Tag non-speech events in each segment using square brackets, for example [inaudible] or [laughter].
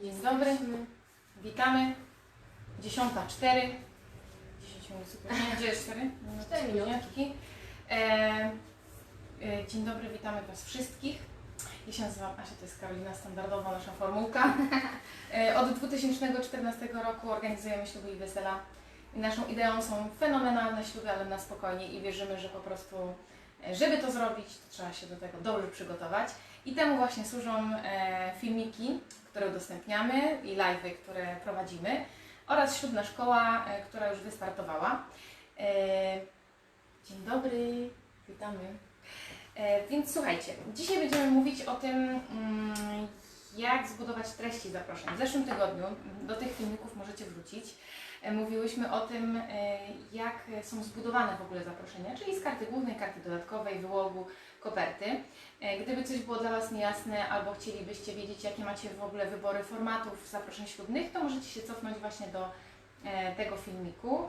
Dzień dobry, witamy. 10.04. 10 minut zupełnie. Gdzie jest 4? Cztery minutki. E, e, dzień dobry, witamy Was wszystkich. Ja się nazywam Asia, to jest Karolina, standardowa nasza formułka. E, od 2014 roku organizujemy śluby i wesela. I naszą ideą są fenomenalne śluby, ale na spokojnie i wierzymy, że po prostu, e, żeby to zrobić, to trzeba się do tego dobrze przygotować. I temu właśnie służą e, filmiki, które udostępniamy i live'y, które prowadzimy oraz ślubna szkoła, e, która już wystartowała. E, dzień dobry, witamy. Więc słuchajcie, dzisiaj będziemy mówić o tym, mm, jak zbudować treści zaproszeń. W zeszłym tygodniu do tych filmików możecie wrócić. E, Mówiłyśmy o tym, e, jak są zbudowane w ogóle zaproszenia, czyli z karty głównej, karty dodatkowej, wyłogu, koperty. E, Gdyby coś było dla Was niejasne albo chcielibyście wiedzieć, jakie macie w ogóle wybory formatów zaproszeń ślubnych, to możecie się cofnąć właśnie do tego filmiku.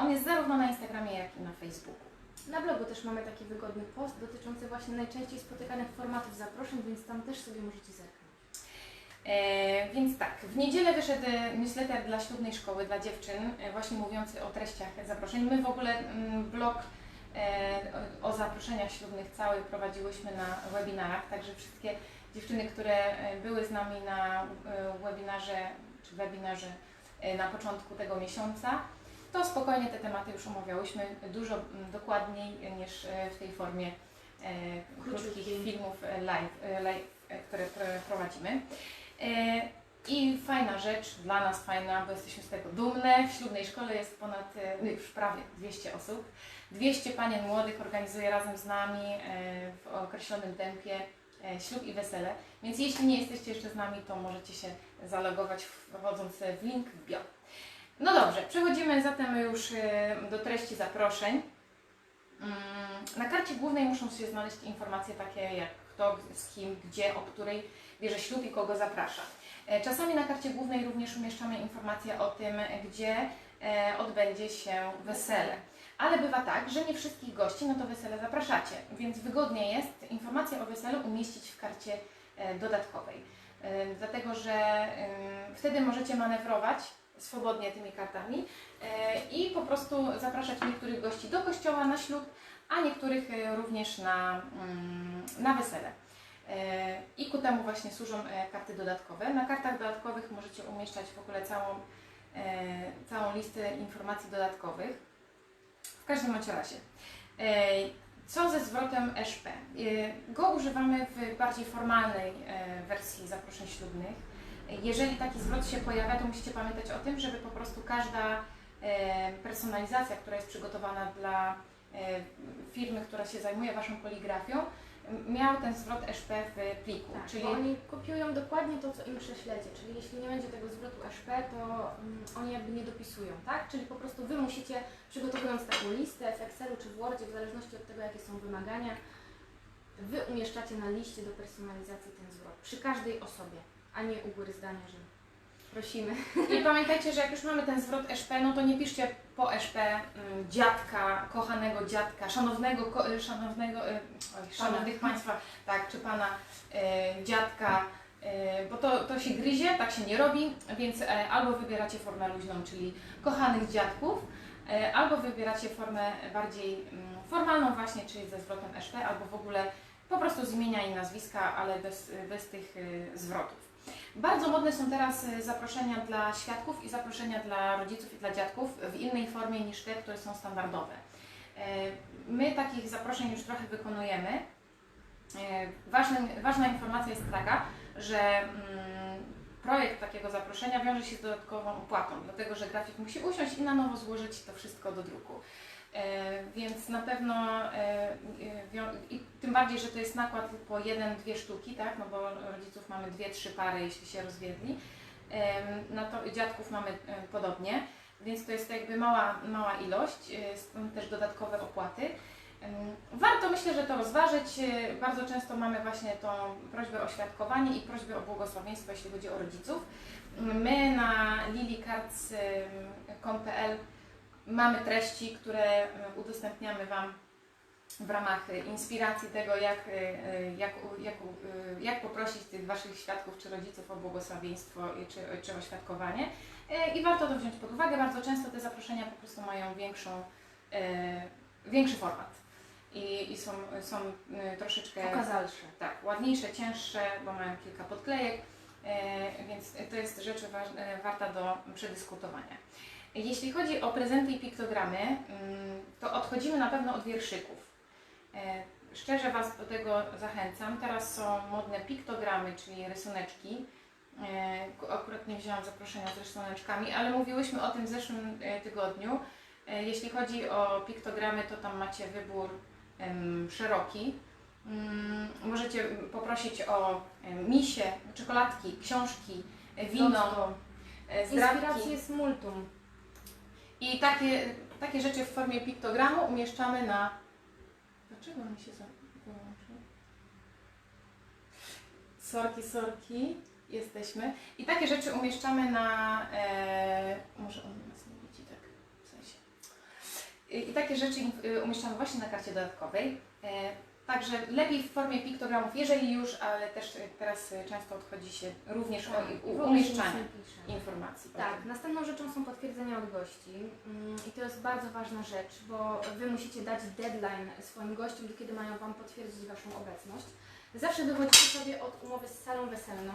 On jest zarówno na Instagramie, jak i na Facebooku. Na blogu też mamy taki wygodny post dotyczący właśnie najczęściej spotykanych formatów zaproszeń, więc tam też sobie możecie zerknąć. E, więc tak, w niedzielę wyszedł newsletter dla ślubnej szkoły, dla dziewczyn, e, właśnie mówiący o treściach zaproszeń. My w ogóle mm, blog e, o zaproszeniach ślubnych cały prowadziłyśmy na webinarach, także wszystkie dziewczyny, które były z nami na webinarze czy webinarze na początku tego miesiąca, to spokojnie te tematy już omawiałyśmy dużo mm, dokładniej niż w tej formie krótkich filmów live, live które pr- prowadzimy. E, I fajna rzecz, dla nas fajna, bo jesteśmy z tego dumne. W ślubnej szkole jest ponad, e, no już prawie 200 osób. 200 panien młodych organizuje razem z nami e, w określonym tempie ślub i wesele. Więc jeśli nie jesteście jeszcze z nami, to możecie się zalogować wchodząc w link w bio. No dobrze, przechodzimy zatem już do treści zaproszeń. Mm, Na karcie głównej muszą się znaleźć informacje takie jak kto, z kim, gdzie, o której bierze ślub i kogo zaprasza. E, Czasami na karcie głównej również umieszczamy informacje o tym, gdzie e, odbędzie się wesele. Ale bywa tak, że nie wszystkich gości na to wesele zapraszacie, więc wygodnie jest informację o weselu umieścić w karcie e, dodatkowej. Dlatego, że wtedy możecie manewrować swobodnie tymi kartami i po prostu zapraszać niektórych gości do kościoła na ślub, a niektórych również na, mm, na wesele. E, I ku temu właśnie służą e, karty dodatkowe. Na kartach dodatkowych możecie umieszczać w ogóle całą, e, całą listę informacji dodatkowych. W każdym razie. Co ze zwrotem ESP? E, Go używamy w bardziej formalnej wersji zaproszeń ślubnych. Jeżeli taki zwrot się pojawia, to musicie pamiętać o tym, żeby po prostu każda personalizacja, która jest przygotowana dla firmy, która się zajmuje Waszą poligrafią, miał ten zwrot ESP w pliku. Tak, czyli oni kopiują dokładnie to, co im prześlecie, czyli jeśli nie będzie tego zwrotu SP, to mm, oni jakby nie dopisują, tak? Czyli po prostu Wy musicie, przygotowując taką listę w Excelu czy w Wordzie, w zależności od tego, jakie są wymagania, Wy umieszczacie na liście do personalizacji ten zwrot, przy każdej osobie, a nie u góry zdania, że prosimy. I pamiętajcie, że jak już mamy ten zwrot ESP, no to nie piszcie po ESP mm, dziadka, kochanego dziadka, szanownego, ko, y, szanownego, y, oj, szanownych Państwa, tak, czy Pana y, dziadka, y, bo to, to się gryzie, tak się nie robi, więc e, albo wybieracie formę luźną, czyli kochanych dziadków, e, albo wybieracie formę bardziej mm, formalną właśnie, czyli ze zwrotem ESP, albo w ogóle po prostu z imienia i nazwiska, ale bez, bez tych y, zwrotów. Bardzo modne są teraz y, zaproszenia dla świadków i zaproszenia dla rodziców i dla dziadków w innej formie niż te, które są standardowe. E, My takich zaproszeń już trochę wykonujemy. E, Ważnym, ważna informacja jest taka, że mm, projekt takiego zaproszenia wiąże się z dodatkową opłatą, dlatego że grafik musi usiąść i na nowo złożyć to wszystko do druku. E, Więc na pewno, e, e, i tym bardziej, że to jest nakład po jeden, dwie sztuki, tak? No bo rodziców mamy dwie, trzy pary, jeśli się rozwiedli. No to dziadków mamy podobnie, więc to jest jakby mała, mała ilość, stąd też dodatkowe opłaty. Warto myślę, że to rozważyć. Bardzo często mamy właśnie tą prośbę o świadkowanie i prośbę o błogosławieństwo, jeśli chodzi o rodziców. My na lilicards.com.pl mamy treści, które e, udostępniamy Wam w ramach e, inspiracji tego, jak, e, jak, jak, jak poprosić tych Waszych świadków czy rodziców o błogosławieństwo czy, czy o świadkowanie. I warto to wziąć pod uwagę. Bardzo często te zaproszenia po prostu mają większą, większy format i, i są, są troszeczkę Pokazalsze. tak, ładniejsze, cięższe, bo mają kilka podklejek, więc to jest rzecz warta do przedyskutowania. Jeśli chodzi o prezenty i piktogramy, mm, to odchodzimy na pewno od wierszyków. E, Szczerze Was do tego zachęcam. Teraz są modne piktogramy, czyli rysuneczki. E, Akurat nie wzięłam zaproszenia z rysuneczkami, ale mówiłyśmy o tym w zeszłym e, tygodniu. Jeśli chodzi o piktogramy, to tam macie wybór szeroki. Mm, Możecie poprosić o misie, czekoladki, książki, wino, Inspiracji jest multum. I takie, takie rzeczy w formie piktogramu umieszczamy na... Dlaczego mi się wyłączył? Sorki, sorki, jesteśmy. I takie rzeczy umieszczamy na... E, może on nas nie widzi tak w sensie. I, I takie rzeczy y, umieszczamy właśnie na karcie dodatkowej. E, Także lepiej w formie piktogramów, jeżeli już, ale też teraz często odchodzi się również o Tak, się umieszczanie informacji. o Tak, tym. następną rzeczą są potwierdzenia od gości Mm, i to jest bardzo ważna rzecz, bo Wy musicie dać deadline swoim gościom, do kiedy mają Wam potwierdzić Waszą obecność. Zawsze wychodzicie sobie od umowy z salą weselną,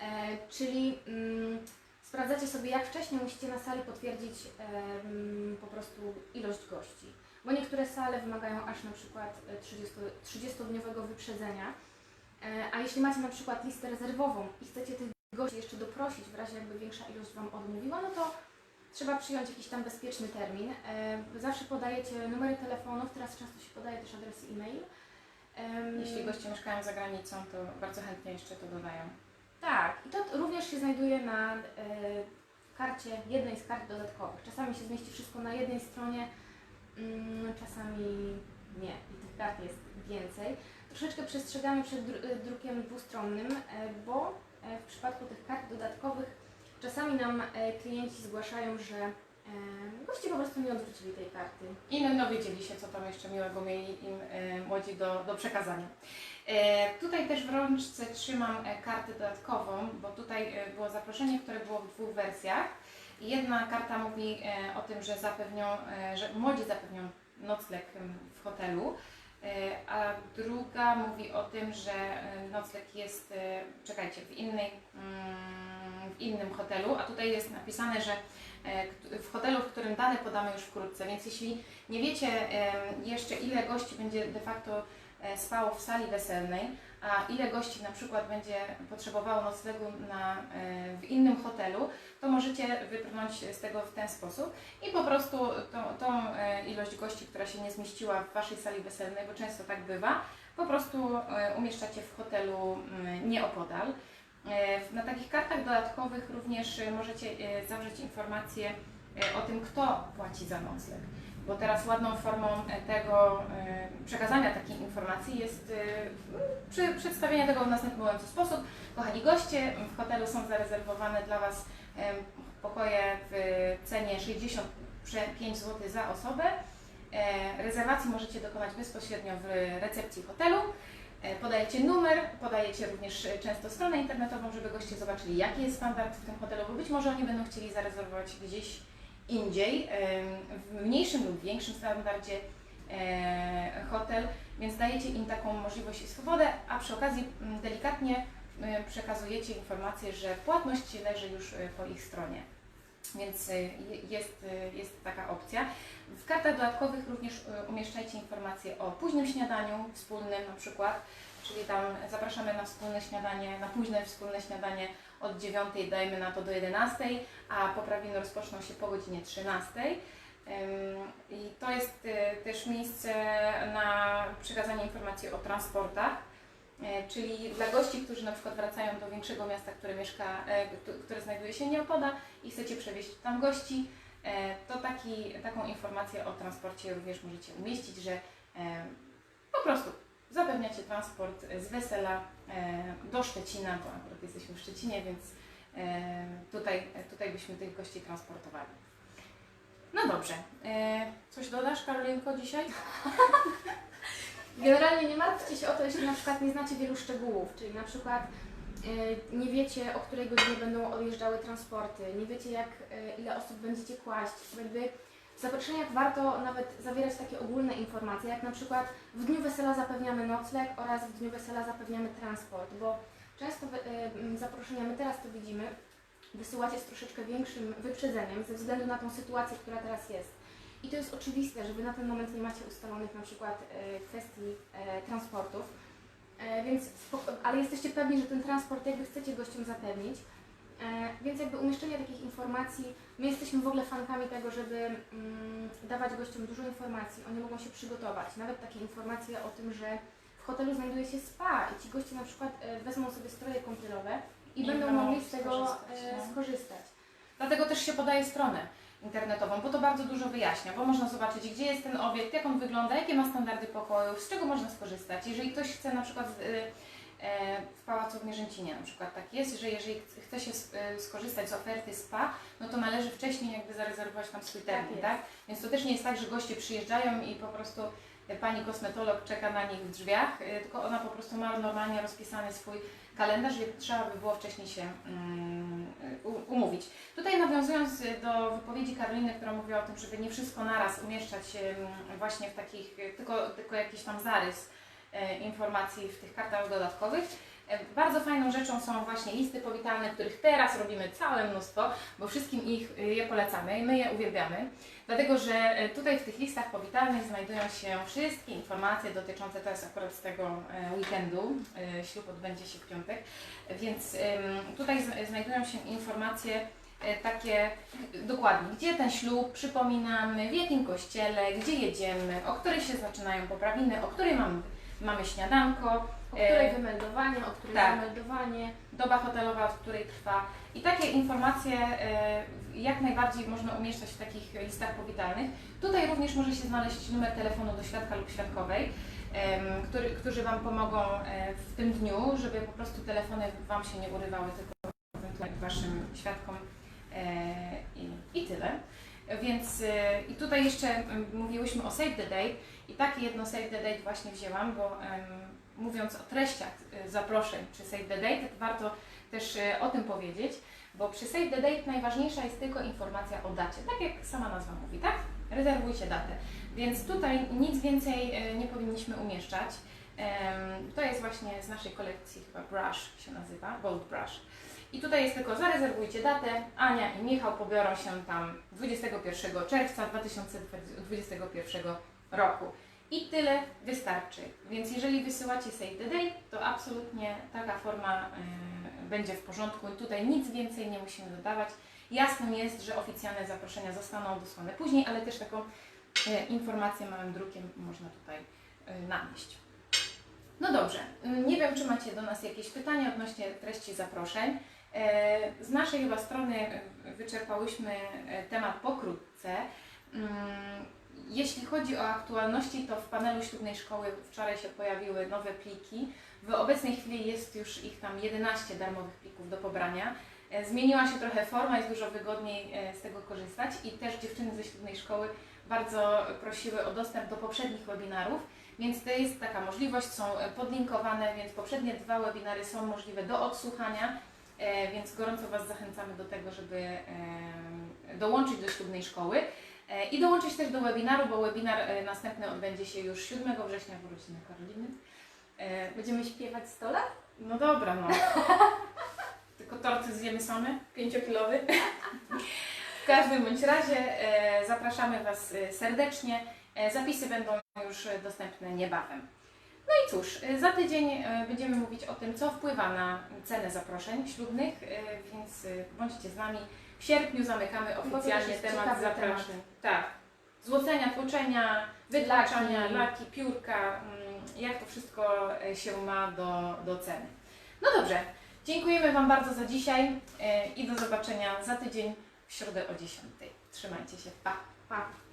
e, czyli mm, sprawdzacie sobie jak wcześniej musicie na sali potwierdzić em, po prostu ilość gości, bo niektóre sale wymagają aż na przykład e, 30 30-dniowego wyprzedzenia, e, a jeśli macie na przykład listę rezerwową i chcecie tych gości jeszcze doprosić, w razie jakby większa ilość Wam odmówiła, no to trzeba przyjąć jakiś tam bezpieczny termin. E, Zawsze podajecie numery telefonów, teraz często się podaje też adresy e-mail. Em, Jeśli goście mieszkają za granicą, to bardzo chętnie jeszcze to dodają. Tak, i to również się znajduje na e, karcie, jednej z kart dodatkowych. Czasami się zmieści wszystko na jednej stronie, czasami nie i tych kart jest więcej. Troszeczkę przestrzegamy przed e, drukiem dwustronnym, e, bo e, w przypadku tych kart dodatkowych czasami nam klienci zgłaszają, że goście po prostu nie odwrócili tej karty. I no, dowiedzieli się, co tam jeszcze miłego mieli im młodzi do, do przekazania. Tutaj też w rączce trzymam kartę dodatkową, bo tutaj było zaproszenie, które było w dwóch wersjach. Jedna karta mówi e, o tym, że zapewnią, e, że młodzi zapewnią nocleg w hotelu, e, a druga mówi o tym, że nocleg jest, czekajcie, w, innej, mm, w innym hotelu, a tutaj jest napisane, że w hotelu, w którym dane podamy już wkrótce, więc jeśli nie wiecie jeszcze ile gości będzie de facto spało w sali weselnej, a ile gości na przykład będzie potrzebowało noclegu na, e, w innym hotelu, to możecie wybrnąć z tego w ten sposób i po prostu tą, tą e, ilość gości, która się nie zmieściła w Waszej sali weselnej, bo często tak bywa, po prostu e, umieszczacie w hotelu mm, nieopodal. E, Na takich kartach dodatkowych również e, możecie e, zawrzeć informacje e, o tym, kto płaci za nocleg. Bo teraz ładną formą e, tego e, przekazania takiej informacji jest e, przy, przedstawienie tego w następujący sposób. Kochani goście, w hotelu są zarezerwowane dla Was pokoje w cenie 65 zł za osobę. Rezerwacji możecie dokonać bezpośrednio w recepcji hotelu. Podajecie numer, podajecie również często stronę internetową, żeby goście zobaczyli, jaki jest standard w tym hotelu, bo być może oni będą chcieli zarezerwować gdzieś indziej, w mniejszym lub większym standardzie e, hotel, więc dajecie im taką możliwość i swobodę, a przy okazji m, delikatnie przekazujecie informację, że płatność leży już e, po ich stronie. Więc e, je- jest, jest taka opcja. W kartach dodatkowych również umieszczajcie informacje o późnym śniadaniu wspólnym na przykład, czyli tam zapraszamy na wspólne śniadanie, na późne wspólne śniadanie od 9 dajmy na to do 11, a poprawiny rozpoczną się po godzinie 13. Ym, I to jest e, też miejsce na przekazanie informacji o transportach, e, czyli dla gości, którzy na przykład wracają do większego miasta, które mieszka, e, które znajduje się nieopodal i chcecie przewieźć tam gości, to taki, taką informację o transporcie również możecie umieścić, że po prostu zapewniacie transport z Wesela e, do Szczecina, bo akurat jesteśmy w Szczecinie, więc e, tutaj, tutaj byśmy tych gości transportowali. No dobrze. E, coś dodasz, Karolinko, dzisiaj? [laughs] Generalnie nie martwcie się o to, jeśli na przykład nie znacie wielu szczegółów, czyli na przykład e, nie wiecie, o której godzinie będą odjeżdżały transporty, nie wiecie, jak, e, ile osób będziecie kłaść. Jakby zaproszeniach warto nawet zawierać takie ogólne informacje, jak na przykład w dniu wesela zapewniamy nocleg oraz w dniu wesela zapewniamy transport, bo często e, zaproszenia, my teraz to widzimy, wysyłacie z troszeczkę większym wyprzedzeniem ze względu na tą sytuację, która teraz jest. I to jest oczywiste, że Wy na ten moment nie macie ustalonych na przykład e, kwestii e, transportów, więc ale jesteście pewni, że ten transport jakby chcecie gościom zapewnić. E, więc jakby umieszczenie takich informacji, my jesteśmy w ogóle fankami tego, żeby mm, dawać gościom dużo informacji, oni mogą się przygotować. Nawet takie informacje o tym, że w hotelu znajduje się spa i ci goście na przykład e, wezmą sobie stroje kąpielowe i, I będą mogli z tego skorzystać, e, no. skorzystać. Dlatego też się podaje stronę internetową, bo to bardzo dużo wyjaśnia, bo można zobaczyć, gdzie jest ten obiekt, jak on wygląda, jakie ma standardy pokoju, z czego można skorzystać. Jeżeli ktoś chce na przykład w Pałacu w Mierzęcinie na przykład tak jest, że jeżeli chce- się y, skorzystać z oferty spa, no to należy wcześniej jakby zarezerwować tam swój termin, jest. tak? Więc to też nie jest tak, że goście przyjeżdżają i po prostu y, pani kosmetolog czeka na nich w drzwiach, tylko ona po prostu ma normalnie rozpisany swój kalendarz, więc trzeba by było wcześniej się mm, umówić. Tutaj nawiązując do wypowiedzi Karoliny, która mówiła o tym, żeby nie wszystko naraz umieszczać em, właśnie w takich, tylko, tylko jakiś tam zarys e, informacji w tych kartach dodatkowych. E, Bardzo fajną rzeczą są właśnie listy powitalne, których teraz robimy całe mnóstwo, bo wszystkim ich y, je polecamy i my je uwielbiamy. Dlatego, że e, tutaj w tych listach powitalnych znajdują się wszystkie informacje dotyczące, to jest akurat z tego e, weekendu, e, ślub odbędzie się w piątek, więc tutaj znajdują się informacje e, takie dokładnie, gdzie ten ślub, przypominamy, w jakim kościele, gdzie jedziemy, o której się zaczynają poprawiny, o której mamy, mamy śniadanko, O której E, wymeldowanie, o której tak. zameldowanie. doba hotelowa, od której trwa. I takie informacje e, jak najbardziej można umieszczać w takich listach powitalnych. Tutaj również może się znaleźć numer telefonu do świadka lub świadkowej, który, którzy Wam pomogą e, w tym dniu, żeby po prostu telefony Wam się nie urywały, tylko ewentualnie Waszym świadkom i, i tyle. Więc e, i tutaj jeszcze em, mówiłyśmy o Save the Date i takie jedno Save the Date właśnie wzięłam, bo mówiąc o treściach e, zaproszeń czy Save the Date, warto też e, o tym powiedzieć, bo przy Save the Date najważniejsza jest tylko informacja o dacie, tak jak sama nazwa mówi, tak? Rezerwujcie datę. Więc tutaj nic więcej nie powinniśmy umieszczać. To jest właśnie z naszej kolekcji chyba Brush się nazywa, Gold Brush. I tutaj jest tylko zarezerwujcie datę. Ania i Michał pobiorą się tam 21 czerwca 2021 roku. I tyle wystarczy. Więc jeżeli wysyłacie Save the Date, to absolutnie taka forma y, będzie w porządku tutaj nic więcej nie musimy dodawać. Jasnym jest, że oficjalne zaproszenia zostaną dosłane później, ale też taką y, informację małym drukiem można tutaj y, namieść. No dobrze, y, nie wiem, czy macie do nas jakieś pytania odnośnie treści zaproszeń. E, Z naszej chyba strony wyczerpałyśmy e, temat pokrótce. Mm, Jeśli chodzi o aktualności, to w panelu ślubnej szkoły wczoraj się pojawiły nowe pliki. W obecnej chwili jest już ich tam 11 darmowych plików do pobrania. E, Zmieniła się trochę forma, jest dużo wygodniej z tego korzystać i też dziewczyny ze ślubnej szkoły bardzo prosiły o dostęp do poprzednich webinarów, więc to jest taka możliwość, są podlinkowane, więc poprzednie dwa webinary są możliwe do odsłuchania, więc gorąco Was zachęcamy do tego, żeby e, dołączyć do ślubnej szkoły. E, I dołączyć też do webinaru, bo webinar e, następny odbędzie się już 7 września w urodziny Karoliny. E, Będziemy śpiewać stole? No dobra, no. [laughs] Tylko torty zjemy same, pięciokilowy. W każdym bądź razie e, zapraszamy Was e, serdecznie. E, zapisy będą już e, dostępne niebawem. No i cóż, e, za tydzień e, będziemy mówić o tym, co wpływa na cenę zaproszeń ślubnych, e, więc bądźcie z nami. W sierpniu zamykamy oficjalnie temat zaproszeń. Tak. Złocenia, tłoczenia, wytłaczania, Laki. laki, piórka, mm, jak to wszystko się ma do, do ceny. No dobrze, dziękujemy Wam bardzo za dzisiaj i do zobaczenia za tydzień w środę o 10. Trzymajcie się, pa! Pa.